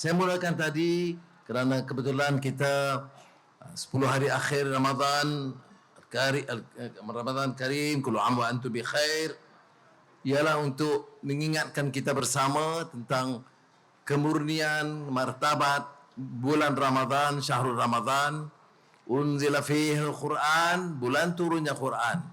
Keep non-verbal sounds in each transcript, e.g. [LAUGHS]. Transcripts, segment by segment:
Saya mulakan tadi kerana kebetulan kita uh, 10 hari akhir Ramadan eh, Ramadan Karim kullu am wa antum bi khair ialah untuk mengingatkan kita bersama tentang kemurnian martabat bulan Ramadan syahrul Ramadan. Unzila fihi al-Quran bulan turunnya Quran.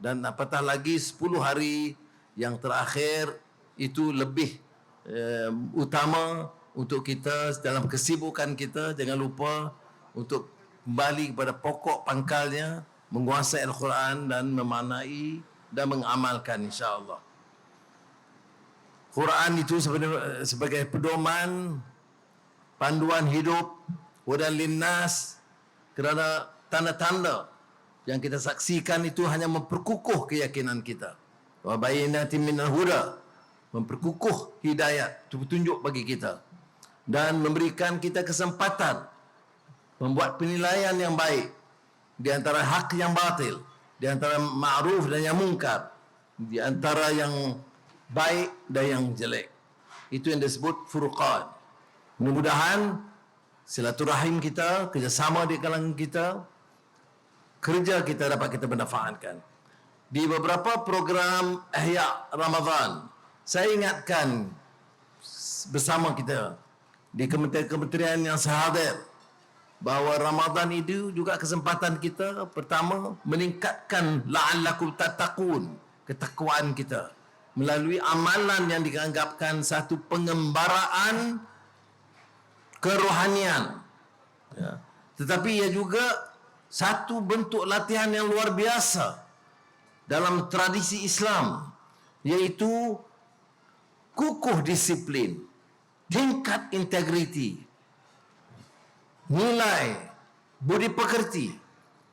Dan apatah lagi 10 hari yang terakhir itu lebih eh, utama untuk kita dalam kesibukan kita jangan lupa untuk kembali kepada pokok pangkalnya menguasai Al-Quran dan memaknai dan mengamalkan insya-Allah. Quran itu sebagai, pedoman panduan hidup wadan linnas kerana tanda-tanda yang kita saksikan itu hanya memperkukuh keyakinan kita. Wa bayyinatin minal huda memperkukuh hidayat petunjuk bagi kita dan memberikan kita kesempatan membuat penilaian yang baik di antara hak yang batil, di antara ma'ruf dan yang mungkar, di antara yang baik dan yang jelek. Itu yang disebut furqan. Mudah-mudahan silaturahim kita, kerjasama di kalangan kita, kerja kita dapat kita bermanfaatkan. Di beberapa program Ihya Ramadan, saya ingatkan bersama kita di kementerian-kementerian yang sehadir bahawa Ramadan itu juga kesempatan kita pertama meningkatkan la'allakum tattaqun ketakwaan kita. Melalui amalan yang dianggapkan satu pengembaraan kerohanian. Ya. tetapi ia juga satu bentuk latihan yang luar biasa dalam tradisi Islam iaitu kukuh disiplin tingkat integriti nilai budi pekerti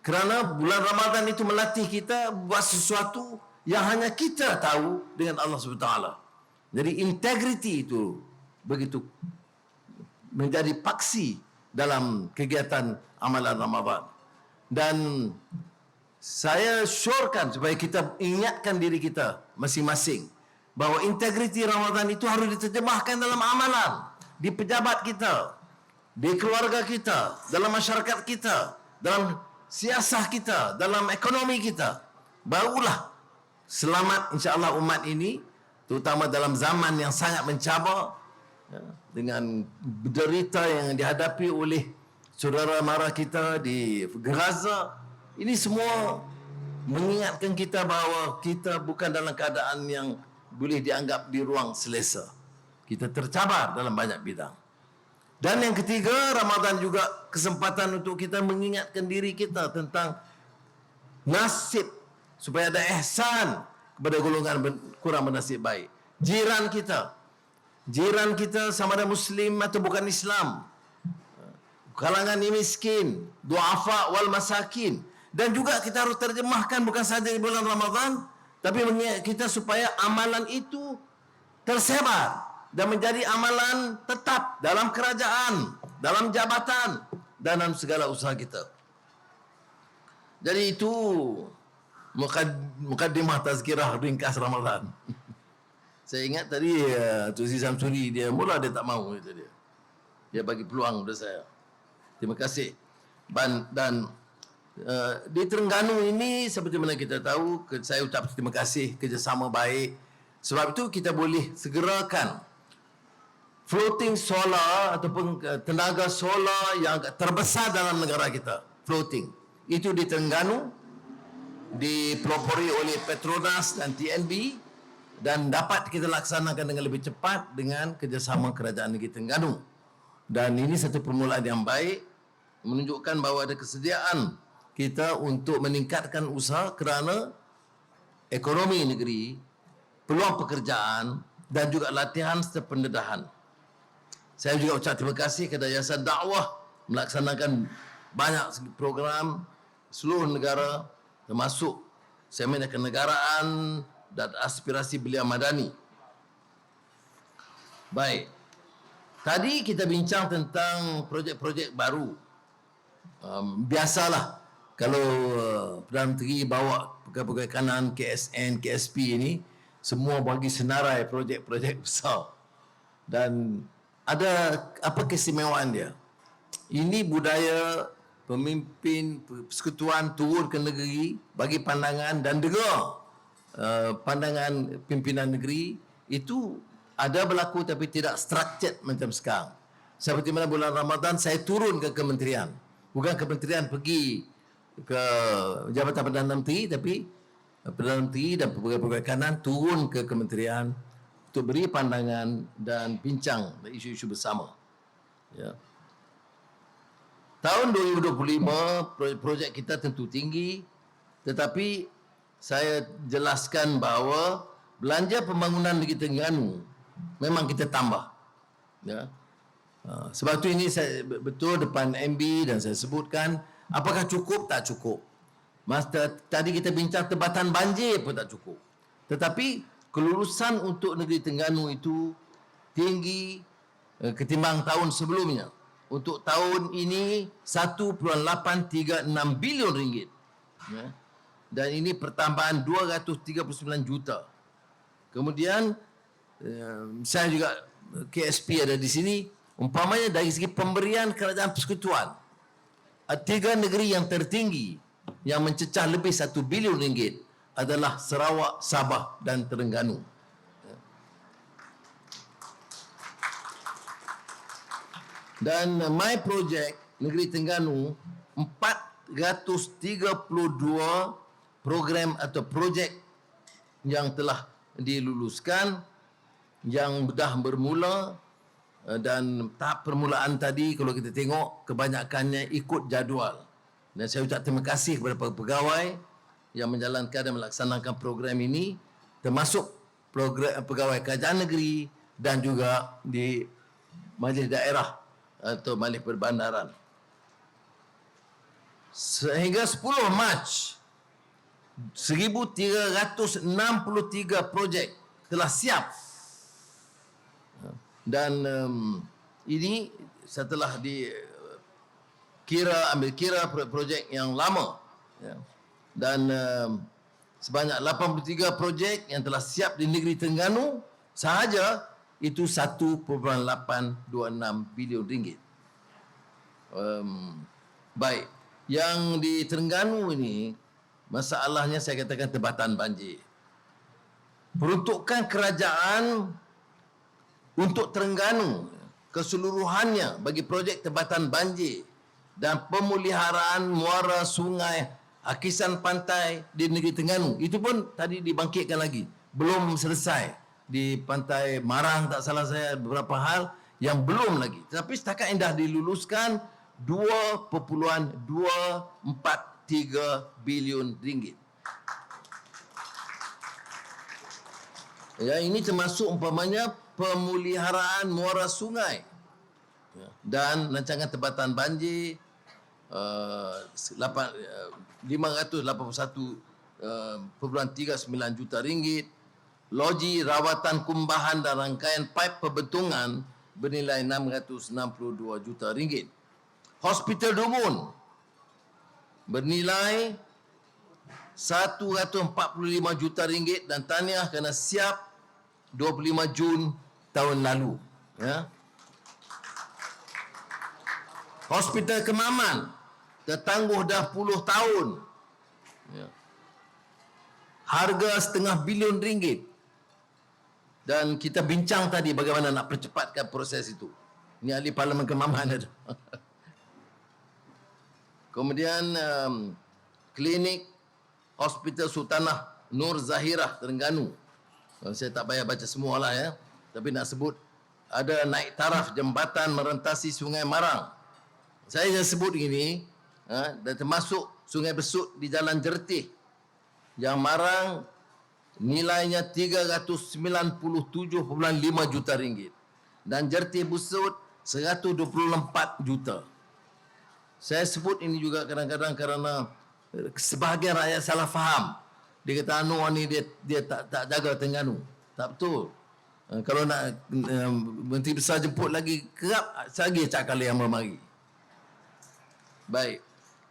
kerana bulan Ramadan itu melatih kita buat sesuatu yang hanya kita tahu dengan Allah SWT. Jadi integriti itu begitu menjadi paksi dalam kegiatan amalan Ramadan. Dan saya syorkan supaya kita ingatkan diri kita masing-masing bahawa integriti Ramadan itu harus diterjemahkan dalam amalan di pejabat kita, di keluarga kita, dalam masyarakat kita, dalam siasah kita, dalam ekonomi kita. Barulah selamat insya-Allah umat ini terutama dalam zaman yang sangat mencabar ya, dengan derita yang dihadapi oleh saudara mara kita di Gaza ini semua mengingatkan kita bahawa kita bukan dalam keadaan yang boleh dianggap di ruang selesa. Kita tercabar dalam banyak bidang. Dan yang ketiga, Ramadan juga kesempatan untuk kita mengingatkan diri kita tentang nasib supaya ada ihsan kepada golongan kurang bernasib baik. Jiran kita. Jiran kita sama ada Muslim atau bukan Islam. Kalangan ini miskin, duafa wal masakin. Dan juga kita harus terjemahkan bukan sahaja di bulan Ramadan, tapi mengingat kita supaya amalan itu tersebar dan menjadi amalan tetap dalam kerajaan, dalam jabatan, dan dalam segala usaha kita. Jadi itu mukad- mukaddimah tazkirah ringkas Ramadan. [LAUGHS] Saya ingat tadi Tuan Zee Samsuri dia mula dia tak mau itu dia. Dia bagi peluang kepada saya. Terima kasih. Dan, dan uh, di Terengganu ini seperti mana kita tahu saya ucap terima kasih kerjasama baik. Sebab itu kita boleh segerakan floating solar ataupun uh, tenaga solar yang terbesar dalam negara kita. Floating. Itu di Terengganu dipelopori oleh Petronas dan TNB dan dapat kita laksanakan dengan lebih cepat dengan kerjasama kerajaan negeri Terengganu. Dan ini satu permulaan yang baik menunjukkan bahawa ada kesediaan kita untuk meningkatkan usaha kerana ekonomi negeri, peluang pekerjaan dan juga latihan serta pendedahan. Saya juga ucap terima kasih kepada Yayasan Dakwah melaksanakan banyak program seluruh negara termasuk seminar kenegaraan dan aspirasi belia madani. Baik. Tadi kita bincang tentang projek-projek baru. Um, biasalah kalau uh, Perdana Menteri bawa pegawai kanan KSN, KSP ini semua bagi senarai projek-projek [LAUGHS] besar. Dan ada apa keistimewaan dia? Ini budaya pemimpin persekutuan turun ke negeri bagi pandangan dan dengar uh, pandangan pimpinan negeri itu ada berlaku tapi tidak structured macam sekarang. Seperti mana bulan Ramadan saya turun ke kementerian. Bukan kementerian pergi ke Jabatan Perdana Menteri tapi Perdana Menteri dan pegawai-pegawai kanan turun ke kementerian untuk beri pandangan dan bincang isu-isu bersama. Ya. Tahun 2025 projek kita tentu tinggi tetapi saya jelaskan bahawa belanja pembangunan Negeri Terengganu memang kita tambah. Ya. Ha, sebab tu ini saya betul depan MB dan saya sebutkan apakah cukup tak cukup. Masa tadi kita bincang tebatan banjir pun tak cukup. Tetapi kelulusan untuk Negeri Terengganu itu tinggi eh, ketimbang tahun sebelumnya untuk tahun ini 1.836 bilion ringgit. Ya. Dan ini pertambahan 239 juta. Kemudian eh, saya juga KSP ada di sini. Umpamanya dari segi pemberian kerajaan persekutuan. Tiga negeri yang tertinggi yang mencecah lebih 1 bilion ringgit adalah Sarawak, Sabah dan Terengganu. Dan uh, my project Negeri Tengganu 432 program atau projek yang telah diluluskan yang sudah bermula dan tahap permulaan tadi kalau kita tengok kebanyakannya ikut jadual. Dan saya ucap terima kasih kepada pegawai yang menjalankan dan melaksanakan program ini termasuk program pegawai kerajaan negeri dan juga di majlis daerah atau balik perbandaran. Sehingga 10 Mac 1363 projek telah siap dan um, ini setelah di kira ambil kira projek yang lama ya. dan um, sebanyak 83 projek yang telah siap di negeri Terengganu sahaja itu 1.826 bilion ringgit. Um, baik, yang di Terengganu ini masalahnya saya katakan tebatan banjir. Peruntukan kerajaan untuk Terengganu keseluruhannya bagi projek tebatan banjir dan pemuliharaan muara sungai hakisan pantai di negeri Terengganu itu pun tadi dibangkitkan lagi belum selesai di pantai Marang tak salah saya beberapa hal yang belum lagi. Tapi setakat yang dah diluluskan 2.243 bilion ringgit. Ya, ini termasuk umpamanya pemuliharaan muara sungai. Ya, dan rancangan tebatan banjir uh, 8, uh, 581.39 juta ringgit. Loji rawatan kumbahan dan rangkaian pipe perbentungan bernilai 662 juta ringgit. Hospital Dumun bernilai 145 juta ringgit dan tahniah kerana siap 25 Jun tahun lalu. Ya. Hospital Kemaman tertangguh dah puluh tahun. Ya. Harga setengah bilion ringgit dan kita bincang tadi bagaimana nak percepatkan proses itu. Ini ahli parlimen kemaman ada. [LAUGHS] Kemudian um, klinik Hospital Sultanah Nur Zahirah Terengganu. Saya tak payah baca semua lah ya. Tapi nak sebut ada naik taraf jambatan merentasi Sungai Marang. Saya yang sebut ini uh, dan termasuk Sungai Besut di Jalan Jertih yang Marang nilainya 397.5 juta ringgit dan jertih busut 124 juta. Saya sebut ini juga kadang-kadang kerana eh, sebahagian rakyat salah faham. Dia kata anu ni dia dia tak tak jaga Tengganu. Tak betul. Eh, kalau nak eh, Menteri Besar jemput lagi kerap, lagi cakap kali yang memari. Baik.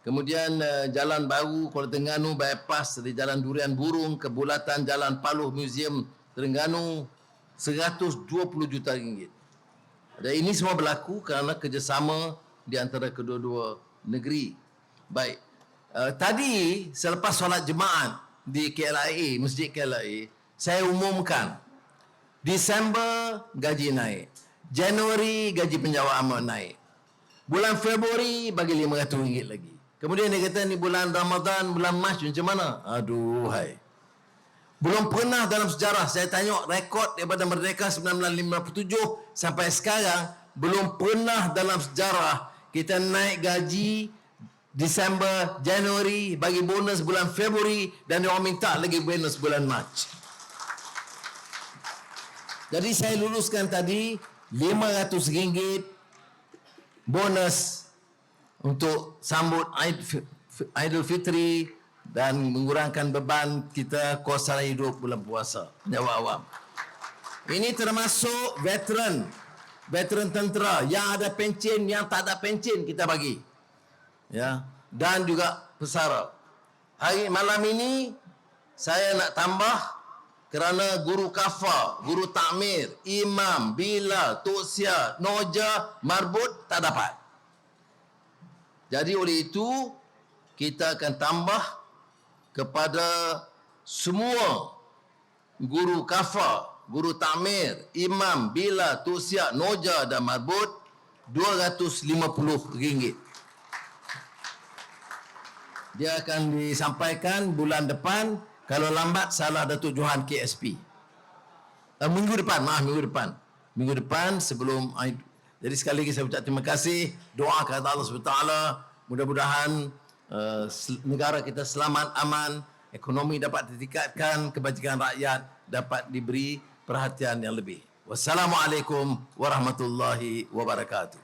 Kemudian uh, jalan baru Kuala Terengganu bypass dari Jalan Durian Burung ke bulatan Jalan Paluh Museum Terengganu 120 juta ringgit. Dan ini semua berlaku kerana kerjasama di antara kedua-dua negeri. Baik. Uh, tadi selepas solat jemaat di KLIA, Masjid KLIA, saya umumkan Disember gaji naik. Januari gaji penjawat amat naik. Bulan Februari bagi RM500 lagi. Kemudian dia kata ni bulan Ramadan, bulan Mac macam mana? Aduh hai. Belum pernah dalam sejarah saya tengok rekod daripada Merdeka 1957 sampai sekarang belum pernah dalam sejarah kita naik gaji Disember, Januari, bagi bonus bulan Februari dan dia orang minta lagi bonus bulan Mac. Jadi saya luluskan tadi RM500 bonus untuk sambut Aid Aidil Fitri dan mengurangkan beban kita kos sara hidup bulan puasa. Nyawa awam. Ini termasuk veteran veteran tentera yang ada pencen yang tak ada pencen kita bagi. Ya, dan juga pesara. Hari malam ini saya nak tambah kerana guru kafa, guru takmir, imam, bila, toksia, noja, marbut tak dapat. Jadi oleh itu kita akan tambah kepada semua guru kafa, guru takmir, imam, bila, toksia, noja dan marbut RM250. Dia akan disampaikan bulan depan kalau lambat salah Datuk Johan KSP. Uh, minggu depan, maaf minggu depan. Minggu depan sebelum jadi sekali lagi saya ucap terima kasih. Doa kepada Allah SWT. Mudah-mudahan uh, negara kita selamat, aman, ekonomi dapat ditingkatkan, kebajikan rakyat dapat diberi perhatian yang lebih. Wassalamualaikum warahmatullahi wabarakatuh.